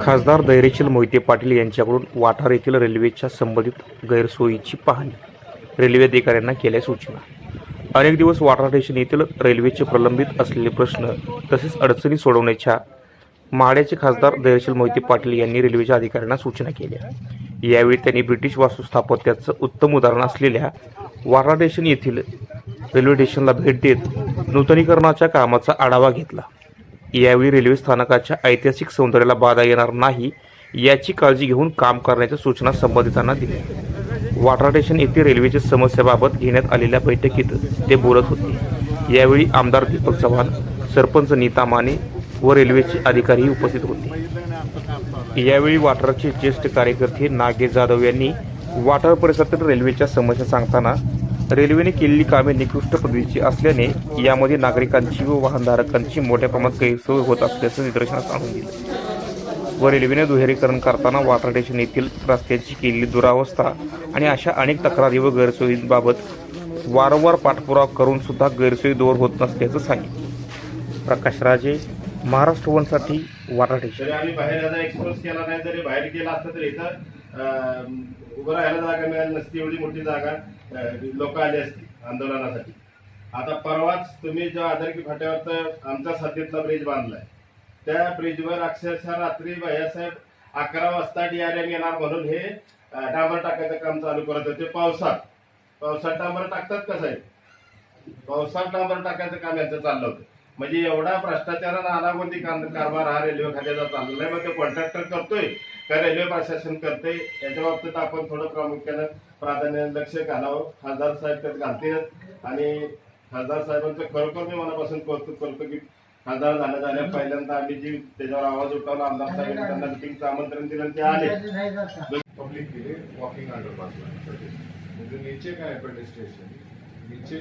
खासदार धैर्यशील मोहिते पाटील यांच्याकडून वाठार येथील रेल्वेच्या संबंधित गैरसोयीची पाहणी रेल्वे अधिकाऱ्यांना केल्या सूचना. अनेक दिवस वाठार स्टेशन येथील रेल्वेचे प्रलंबित असलेले प्रश्न तसेच अडचणी सोडवण्याच्या माड्याचे खासदार धैर्यशील मोहिते पाटील यांनी रेल्वेच्या अधिकाऱ्यांना सूचना केल्या. यावेळी त्यांनी ब्रिटिश वास्तू स्थापत्याचं उत्तम उदाहरण असलेल्या वाठार स्टेशन येथील रेल्वे स्टेशनला भेट देत नूतनीकरणाच्या कामाचा आढावा घेतला. यावेळी रेल्वे स्थानकाच्या ऐतिहासिक सौंदर्याला बाधा येणार नाही याची काळजी घेऊन काम करण्याच्या सूचना संबंधितांना दिल्या. वाठरा स्टेशन येथे रेल्वेच्या समस्याबाबत घेण्यात आलेल्या बैठकीत ते बोलत होते. यावेळी आमदार दीपक चव्हाण सरपंच नीता माने व रेल्वेचे अधिकारीही उपस्थित होते. यावेळी वाठाराचे ज्येष्ठ कार्यकर्ते नागेश जाधव यांनी वाठार परिसरातील रेल्वेच्या समस्या सांगताना रेल्वेने केलेली कामे निकृष्ट पद्धतीची असल्याने यामध्ये नागरिकांची व वाहनधारकांची मोठ्या प्रमाणात गैरसोय होत असल्याचं निदर्शनास आणून दिलं. व रेल्वेने दुहेरीकरण करताना वाठार स्टेशन येथील रस्त्यांची केलेली दुरावस्था आणि अशा अनेक तक्रारी व गैरसोयींबाबत वारंवार पाठपुरावा करून सुद्धा गैरसोयी दूर होत नसल्याचं सांगितलं. प्रकाश राजे महाराष्ट्र वनसाठी वाठार स्टेशन उभं राहायला जागा मिळाली नसती एवढी मोठी जागा लोक आली असती आंदोलनासाठी. आता परवाच तुम्ही जो आदरकी फाट्यावर आमचा साथीतला ब्रिज बांधलाय. त्या ब्रिजवर अक्षरशः रात्री भैयासाहेब अकरा वाजता डीआरएम येणार म्हणून हे डांबर टाकायचं काम चालू करत होते. पावसात. पावसात डांबर टाकतात का साहेब? पावसात डांबर टाकायचं काम यांचं चाललं होतं. म्हणजे एवढा भ्रष्टाचारानं अनागोंदी कारभार हा रेल्वे खात्याचा चाललेला आहे. मग ते कॉन्ट्रॅक्टर करतोय. का रेल्वे प्रशासन करतोय? याच्या बाबतीत आपण थोडं प्रामुख्यानं प्राधान्य लक्ष घालावं. खासदार साहेब त्यात घालतील आणि खासदार साहेबांचं खरोखर मी मनापासून कौतुक करतो की खासदार झाल्या झाल्या पहिल्यांदा आम्ही जी त्याच्यावर आवाज उठवला आमदार साहेबांनी त्यांना मिटिंगचं आमंत्रण दिलं ते आले. पब्लिक के लिए वॉकिंग अंडरपास जो नीचे का है पेडेस्ट्रेशन नीचे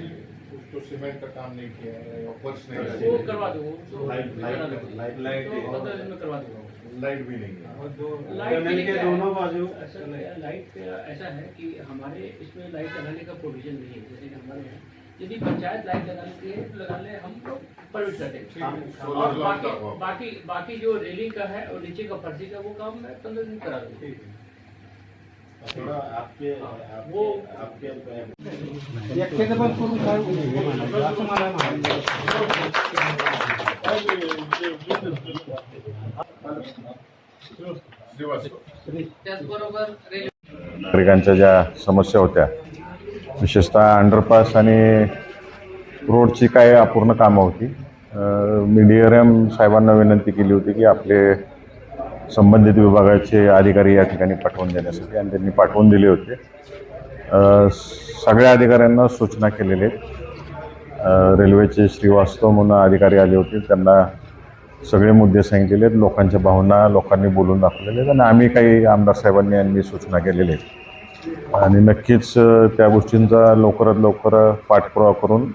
उसको सीमेंट का काम नहीं किया है या फर्श नहीं लाइट लाइट लाइट करवा दूंगा लाइट भी नहीं है। लाइट टनल के दोनों बाजू। लाइट का ऐसा है कि हमारे इसमें लाइट लगाने का प्रोविज़न नहीं है। जैसे कि हमारे यहाँ यदि पंचायत लाइट लगाने के लिए तो लगा ले हम लोग परमिट कर देंगे। और बाकी बाकी बाकी जो रेलिंग का है और नीचे का फर्जी का वो काम मैं पंद्रह दिन करा दूँगा। थोडं आपके वो आपके नागरिकांच्या ज्या समस्या होत्या विशेषतः अंडरपास आणि रोडची काय अपूर्ण कामं होती. अं, मी डी आर एम साहेबांना विनंती केली होती की आपले संबंधित विभागाचे अधिकारी या ठिकाणी पाठवून देण्यासाठी आणि त्यांनी पाठवून दिले होते. सगळ्या अधिकाऱ्यांना सूचना केलेल्या आहेत. रेल्वेचे श्रीवास्तव म्हणून अधिकारी आले होते त्यांना सगळे मुद्दे सांगितलेले आहेत लोकांच्या भावना लोकांनी बोलून दाखवलेले आहेत आणि आम्ही काही आमदार साहेबांनी यांनी सूचना केलेल्या आहेत. आणि नक्कीच त्या गोष्टींचा लवकरात लवकर पाठपुरावा करून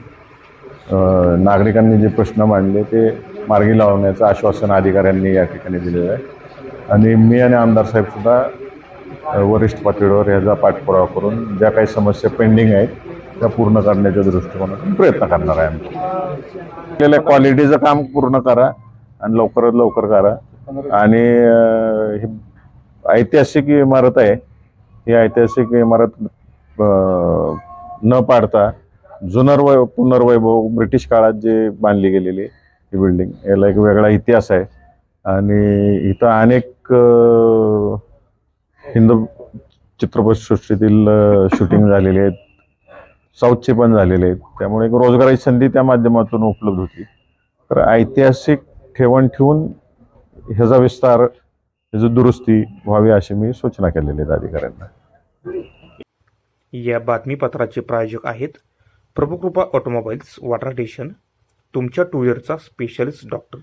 नागरिकांनी जे प्रश्न मांडले ते मार्गी लावण्याचं आश्वासन अधिकाऱ्यांनी या ठिकाणी दिलेलं आहे. आणि मी आणि आमदार साहेबसुद्धा वरिष्ठ पातळीवर ह्याचा पाठपुरावा करून ज्या काही समस्या पेंडिंग आहेत त्या पूर्ण करण्याच्या दृष्टिकोनातून प्रयत्न करणार आहे आम्ही. आपल्याला क्वालिटीचं काम पूर्ण करा. आणि लवकरात लवकर करा. आणि ही ऐतिहासिक इमारत आहे. ही ऐतिहासिक इमारत न पाडता जुनर्वै पुनर्वैभव ब्रिटिश काळात जे बांधली गेलेली आहे ही बिल्डिंग याला एक वेगळा इतिहास आहे. आणि इथं अनेक हिंदू चित्रपटसृष्टीतील शूटिंग झालेली आहेत. साऊथचे पण झालेले आहेत. त्यामुळे एक रोजगाराची संधी त्या माध्यमातून उपलब्ध होती. तर ऐतिहासिक ठेवण ठेवून ह्याचा विस्तार ह्याची दुरुस्ती व्हावी अशी मी सूचना केलेली आहे अधिकाऱ्यांना या बातमीपत्राचे प्रायोजक आहेत प्रभुकृपा ऑटोमोबाईल्स वाटर स्टेशन तुमच्या टू व्हीलरचा स्पेशलिस्ट डॉक्टर.